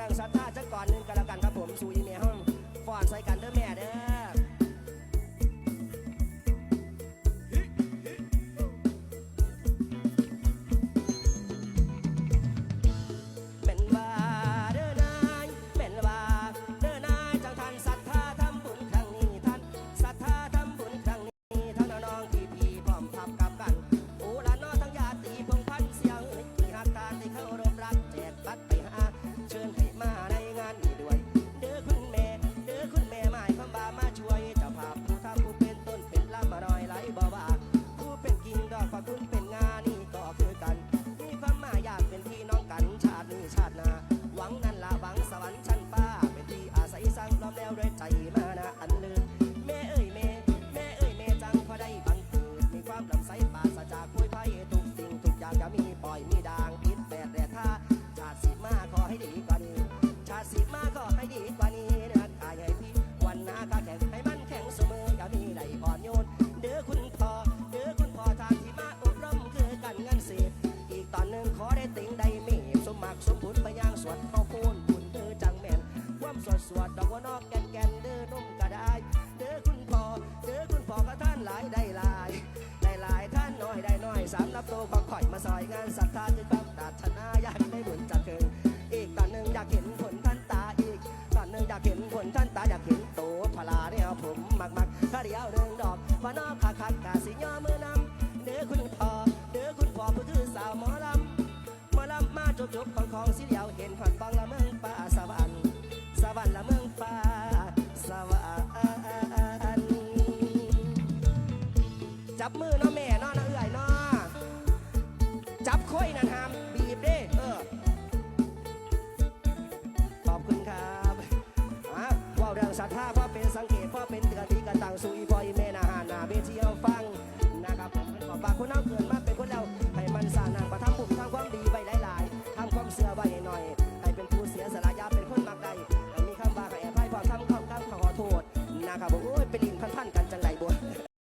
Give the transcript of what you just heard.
รื่องศรัทธาจักก่อนหนึงกันแล้วกันครับผมสู่อีเม คุณเป็นงานนี่ก็คือกัน มีความหมายอยากเป็นพี่น้องกันชาตินี้ชาตินาหวังนั่นละหวังสวรรค์ชั้นฟ้าเป็นที่อาศัยสร้างล้อมแล้วด้วยใจมานะอัน วดดอกว่านอกแก่นแก่นเด้อนุ่มก็ได้ เด้อคุณพ่อเด้อคุณพ่อก็ท่านหลายได้หลายได้หลายท่านน้อยได้น้อยสามนับโตขอข่อยมาซอยงานศรัทธาคือความตัดชนะอยากได้บุญจัดเกินอีกตอนหนึ่งอยากเห็นผลท่านตาอีกตอนหนึ่งอยากเห็นผลท่านตาอยากเห็นโตพลาเนี่ยผมมักมักถ้าเดียวหนึ่งดอกว่านอกขาคักกาสิย่อมือนำเด้อคุณพ่อเด้อคุณพ่อผู้คือสาวหมอลำหมอลำมาจบจบ จับมือเนาะแม่เนาะนะเอื่อยเนาะจับค่อยนั่นหามบีบเด้เออขอบคุณครับอะว่าวเรื่องศรัทธาเพราเป็นสังเกตเพราเป็นเตือนที่กันะครับผมขอบฝากคุณน้อย